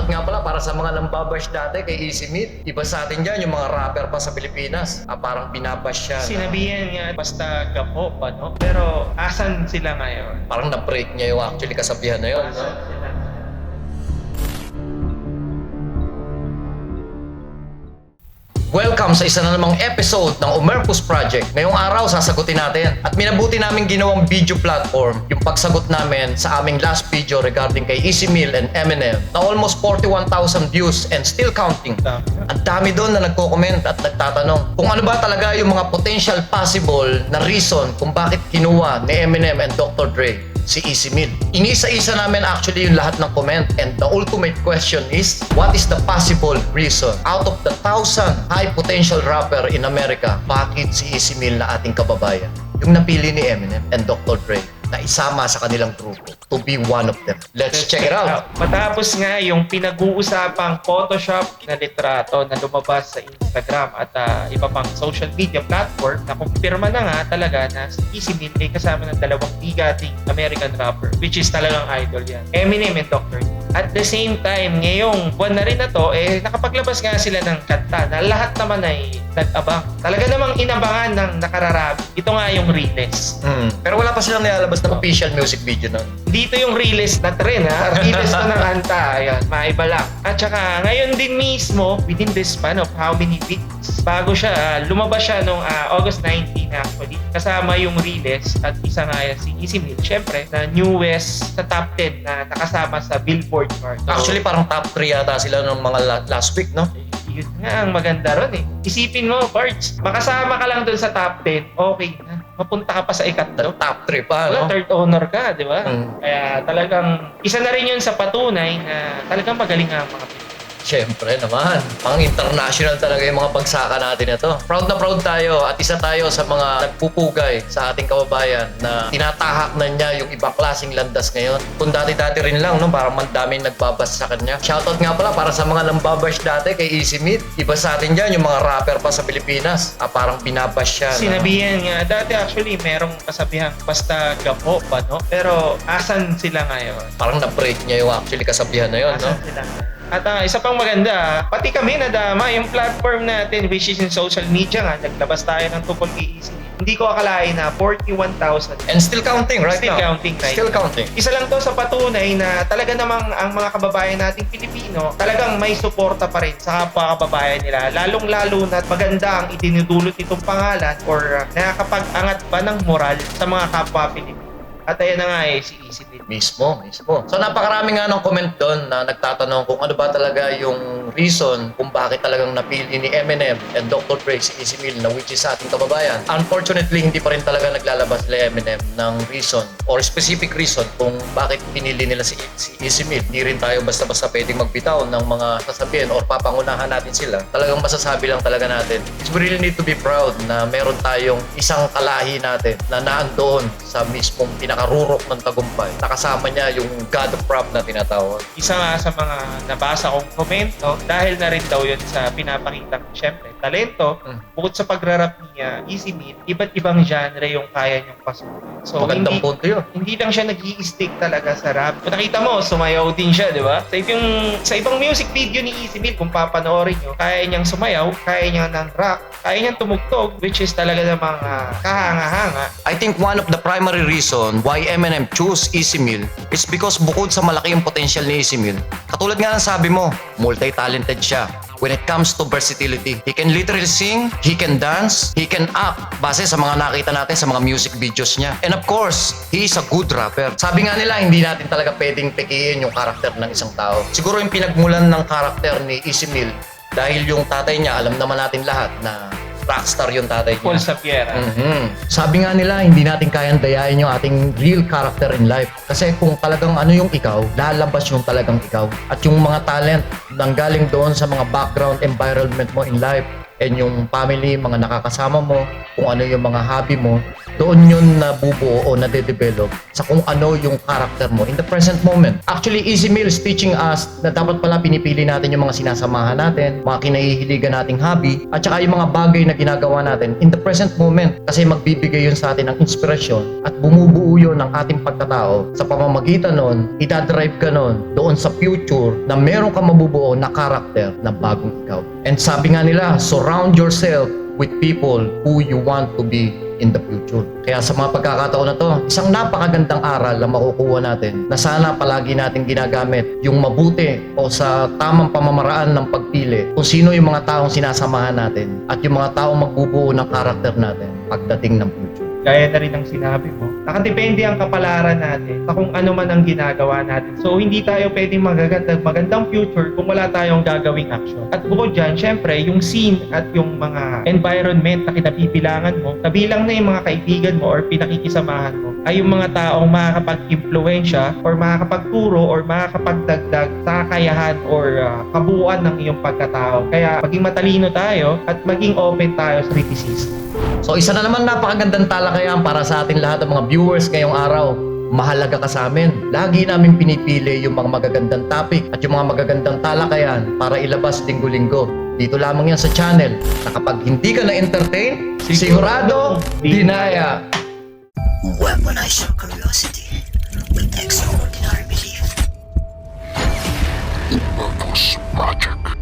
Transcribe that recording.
Shoutout nga pala para sa mga nambabash dati kay Easy Meat. Iba sa atin dyan, yung mga rapper pa sa Pilipinas. Ah, parang binabash siya. na- Sinabihan nga basta gapo pa, no? Pero asan sila ngayon? parang na-break niya yung actually kasabihan na yun. No? Welcome sa isa na namang episode ng Umerpus Project. Ngayong araw, sasagutin natin. At minabuti namin ginawang video platform yung pagsagot namin sa aming last video regarding kay Easy Meal and Eminem na almost 41,000 views and still counting. Ang dami doon na nagko-comment at nagtatanong kung ano ba talaga yung mga potential possible na reason kung bakit kinuha ni Eminem and Dr. Dre si Meal. Inisa-isa namin actually yung lahat ng comment and the ultimate question is what is the possible reason out of the thousand high potential rapper in America bakit si Meal na ating kababayan yung napili ni Eminem and Dr. Dre na isama sa kanilang grupo to be one of them. Let's check it out. Matapos nga yung pinag-uusapang Photoshop na litrato na lumabas sa Instagram at ah, iba pang social media platform na kumpirma na nga talaga na si Easy Meal ay kasama ng dalawang bigating American rapper which is talagang idol yan. Eminem and Dr. At the same time, ngayong buwan na rin na to, eh, nakapaglabas nga sila ng kanta na lahat naman ay nag-abang. Talaga namang inabangan ng nakararami. Ito nga yung Realist. Mm. Pero wala pa silang nilalabas na official music video nun. Dito yung realist na trend ha. Realist to ng kanta. Ayan, maiba lang. At saka ngayon din mismo, within this span of how many weeks, bago siya, ah, lumabas siya nung ah, August 19 actually. Kasama yung realist at isa nga yan si Easy Meal. Siyempre, na newest sa top 10 na nakasama sa Billboard chart. So, Actually, parang top 3 yata sila nung mga la- last week, no? Yun nga ang maganda ron eh. Isipin mo, Parts, makasama ka lang dun sa top 10, okay na. Mapunta ka pa sa ikatlo. Top 3 pa, no? third honor ka, di ba? Mm. Kaya talagang, isa na rin yun sa patunay na talagang magaling nga ang mga Pinoy. Siyempre naman. Pang international talaga yung mga pagsaka natin ito. Proud na proud tayo at isa tayo sa mga nagpupugay sa ating kababayan na tinatahak na niya yung ibang klaseng landas ngayon. Kung dati-dati rin lang, no, parang mandaming nagbabas sa kanya. Shoutout nga pala para sa mga nambabash dati kay Easy Meat. Iba sa atin dyan, yung mga rapper pa sa Pilipinas. Ah, parang binabash siya. na- Sinabihan nga, dati actually merong kasabihan, basta gapo pa, no? Pero asan sila ngayon? Parang na-break niya yung actually kasabihan na yun, no? Asan sila ngayon? At ah, isa pang maganda, pati kami nadama yung platform natin which is in social media nga, naglabas tayo ng kay Easy. Hindi ko akalain na 41,000 And still counting right Still now. counting right Still now. counting. Isa lang to sa patunay na talaga namang ang mga kababayan nating Pilipino talagang may suporta pa rin sa kapwa kababayan nila. Lalong-lalo na maganda ang itinudulot itong pangalan or uh, nakakapag-angat pa ng moral sa mga kapwa Pilipino. At ayan na nga eh, si Easy. Mismo, mismo. So napakarami nga ng comment doon na nagtatanong kung ano ba talaga yung reason kung bakit talagang napili ni Eminem and Dr. Dre si Easy Meal na which is sa ating kababayan. Unfortunately, hindi pa rin talaga naglalabas nila Eminem ng reason or specific reason kung bakit pinili nila si, si Easy Meal. Hindi rin tayo basta-basta pwedeng magbitaw ng mga sasabihin or papangunahan natin sila. Talagang masasabi lang talaga natin. We really need to be proud na meron tayong isang kalahi natin na naandoon sa mismong pinakarurok ng tagumpay. Nakasama niya yung God of Rap na tinatawag. Isa nga sa mga nabasa kong komento dahil na rin daw yun sa pinapakita syempre talento Mm. bukod sa pagrarap niya Easy Meal iba't ibang genre yung kaya niyang pasukin so Magandang hindi, punto yun. hindi lang siya nag stick talaga sa rap. Kung nakita mo, sumayaw din siya, di ba? Sa ibang, sa ibang music video ni Easy Meal, kung papanoorin nyo, kaya niyang sumayaw, kaya niya ng rock, kaya niyang tumugtog, which is talaga namang uh, kahanga-hanga. I think one of the primary reason why Eminem chose Easy Meal is because bukod sa malaki yung potential ni Easy Meal, katulad nga ng sabi mo, multi-talented siya. When it comes to versatility, he can literally sing, he can dance, he can act base sa mga nakita natin sa mga music videos niya. And of course, he is a good rapper. Sabi nga nila, hindi natin talaga pwedeng pekiin yung karakter ng isang tao. Siguro yung pinagmulan ng karakter ni Meal dahil yung tatay niya, alam naman natin lahat na rockstar yung tatay niya. Paul Sapiera. Mhm. Sabi nga nila, hindi natin kayang dayain yung ating real character in life. Kasi kung talagang ano yung ikaw, lalabas yung talagang ikaw. At yung mga talent nang galing doon sa mga background environment mo in life, and yung family, mga nakakasama mo, kung ano yung mga hobby mo, doon yun nabubuo o nade-develop sa kung ano yung character mo in the present moment. Actually, Easy Meal is teaching us na dapat pala pinipili natin yung mga sinasamahan natin, mga kinahihiligan nating hobby, at saka yung mga bagay na ginagawa natin in the present moment kasi magbibigay yun sa atin ng inspirasyon at bumubuo yun ng ating pagkatao sa pamamagitan nun, itadrive ka nun doon sa future na meron ka mabubuo na character na bagong ikaw. And sabi nga nila, surround yourself with people who you want to be in the future. Kaya sa mga pagkakataon na to, isang napakagandang aral na makukuha natin na sana palagi natin ginagamit yung mabuti o sa tamang pamamaraan ng pagpili kung sino yung mga taong sinasamahan natin at yung mga taong magbubuo ng karakter natin pagdating ng future. Gaya na rin ng sinabi mo, nakadepende ang kapalaran natin sa kung ano man ang ginagawa natin. So, hindi tayo pwedeng magaganda, magandang future kung wala tayong gagawing action. At bukod dyan, syempre, yung scene at yung mga environment na kinabibilangan mo, kabilang na yung mga kaibigan mo or pinakikisamahan mo, ay yung mga taong makakapag-impluensya or makakapagturo or makakapagdagdag sa kakayahan or ah, kabuuan ng iyong pagkatao. Kaya maging matalino tayo at maging open tayo sa criticism. So isa na naman napakagandang talakayan para sa atin lahat ng mga viewers ngayong araw. Mahalaga ka sa amin. Lagi namin pinipili yung mga magagandang topic at yung mga magagandang talakayan para ilabas linggo-linggo. Dito lamang yan sa channel na kapag hindi ka na-entertain, sigurado, dinaya. Weaponize your curiosity with extraordinary belief. Invoke magic.